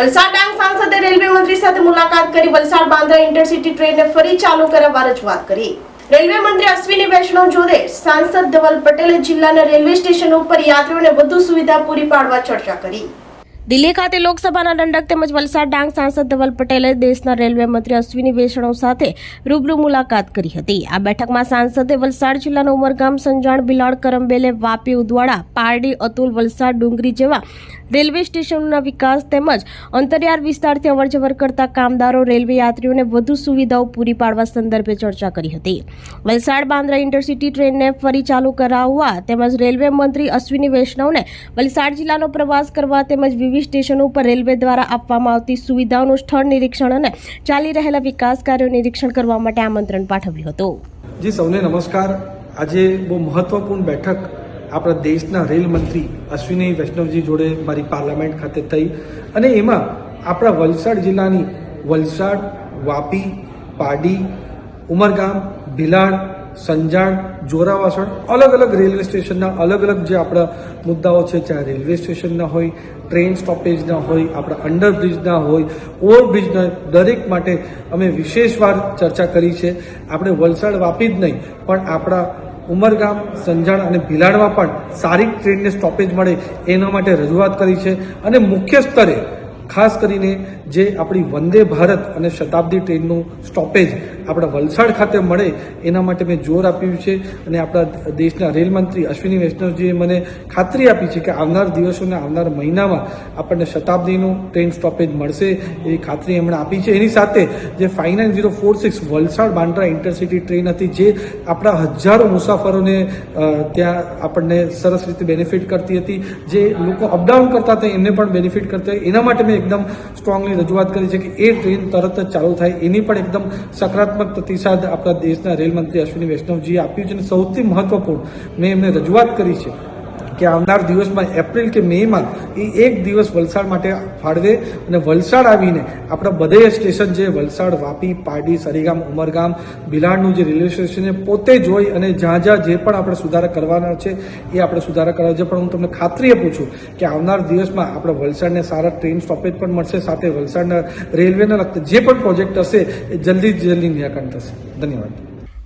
Valsad Dang સાંસદે railway મંત્રી સાથે મુલાકાત કરી વલસાડ બાંદ્રા ઇન્ટરસિટી ટ્રેનને ફરી ચાલુ કરવા રજૂઆત કરી. રેલવે મંત્રી અશ્વિની વૈષ્ણવ જોડે સાંસદ ધવલ પટેલે જિલ્લાના રેલવે સ્ટેશન ઉપર યાત્રીઓને વધુ સુવિધા પૂરી પાડવા ચર્ચા કરી. દિલ્હી ખાતે લોકસભાના દંડક તેમજ વલસાડ ડાંગ સાંસદ ધવલ પટેલે દેશના રેલવે મંત્રી અશ્વિની વૈષ્ણવ સાથે રૂબરૂ મુલાકાત કરી હતી. આ બેઠકમાં સાંસદે વલસાડ જિલ્લાના ઉમરગામ, સંજાણ, બિલાડ કરંબેલે વાપી, ઉદવાડા, પારડી, અતુલ, વલસાડ ડુંગરી જેવા રેલવે સ્ટેશનોના વિકાસ તેમજ અંતરિયાળ વિસ્તારથી અવરજવર કરતા કામદારો, રેલવે યાત્રીઓને વધુ સુવિધાઓ પૂરી પાડવા સંદર્ભે ચર્ચા કરી હતી. વલસાડ બાંદ્રા ઇન્ટરસિટી ટ્રેનને ફરી ચાલુ કરાવવા તેમજ રેલવે મંત્રી અશ્વિની વૈષ્ણવને વલસાડ જિલ્લાનો પ્રવાસ કરવા તેમજ વિવિધ સ્ટેશનો ઉપર રેલવે દ્વારા આપવામાં આવતી સુવિધાઓનું સ્થળ નિરીક્ષણ અને ચાલી રહેલા વિકાસ કાર્યો નિરીક્ષણ કરવા માટે આમંત્રણ પાઠવ્યું હતું. જી, સૌને નમસ્કાર. આજે બહુ મહત્વપૂર્ણ બેઠક આપણા દેશના રેલ મંત્રી અશ્વિની વૈષ્ણવજી જોડે મારી પાર્લામેન્ટ ખાતે થઈ અને એમાં આપણા વલસાડ જિલ્લાની વલસાડ, વાપી, પાડી, ઉમરગામ ભિલાડ સંજાણ, જોરાવાસણ અલગ અલગ રેલવે સ્ટેશનના અલગ અલગ જે આપણા મુદ્દાઓ છે, ચાહે રેલવે સ્ટેશનના હોય, ટ્રેન સ્ટોપેજના હોય, આપણા અંડરબ્રિજના હોય, ઓવરબ્રિજના દરેક માટે અમે વિશેષવાર ચર્ચા કરી છે. આપણે વલસાડ વાપી જ નહીં, પણ આપણા ઉમરગામ, સંજાણ અને ભિલાડમાં પણ સારી ટ્રેનને સ્ટોપેજ મળે એના માટે રજૂઆત કરી છે અને મુખ્ય સ્તરે, ખાસ કરીને જે આપણી વંદે ભારત અને શતાબ્દી ટ્રેનનું સ્ટોપેજ આપણા વલસાડ ખાતે મળે એના માટે મેં જોર આપ્યું છે અને આપણા દેશના રેલ મંત્રી અશ્વિની વૈષ્ણવજીએ મને ખાતરી આપી છે કે આવનાર દિવસોને આવનાર મહિનામાં આપણને શતાબ્દીનું ટ્રેન સ્ટોપેજ મળશે એવી ખાતરી એમણે આપી છે. એની સાથે જે five nine zero four six Valsad Bandra intercity train હતી, જે આપણા હજારો મુસાફરોને ત્યાં આપણને સરસ રીતે બેનિફિટ કરતી હતી. જે લોકો અપડાઉન કરતા હતા, એમને પણ બેનિફિટ કરતા એના માટે મેં એકદમ સ્ટ્રોંગલી રજૂઆત કરી છે કે એ ટ્રેન તરત જ ચાલુ થાય. એની પણ એકદમ સકારાત્મક પ્રતિસાદ આપણા દેશના રેલ મંત્રી અશ્વિની વૈષ્ણવજીએ આપ્યું છે અને સૌથી મહત્વપૂર્ણ, મેં એમને રજૂઆત કરી છે. કે આવનાર દિવસમાં, એપ્રિલ કે મેમાં એ એક દિવસ વલસાડ માટે ફાળવે અને વલસાડ આવીને આપણા બધે સ્ટેશન જે વલસાડ, વાપી પાડી સરીગામ, ઉમરગામ, બિલાડનું જે રેલવે સ્ટેશન છે, પોતે જોઈ અને જ્યાં જ્યાં જે પણ આપણે સુધારા કરવાના છે, એ આપણે સુધારા કરવા છે. પણ હું તમને ખાતરી આપું છું કે આવનાર દિવસમાં આપણે વલસાડને સારા ટ્રેન સ્ટોપેજ પણ મળશે, સાથે વલસાડના રેલવેને લગતા જે પણ પ્રોજેક્ટ હશે, એ જલ્દી જલ્દી નિરાકરણ થશે. ધન્યવાદ.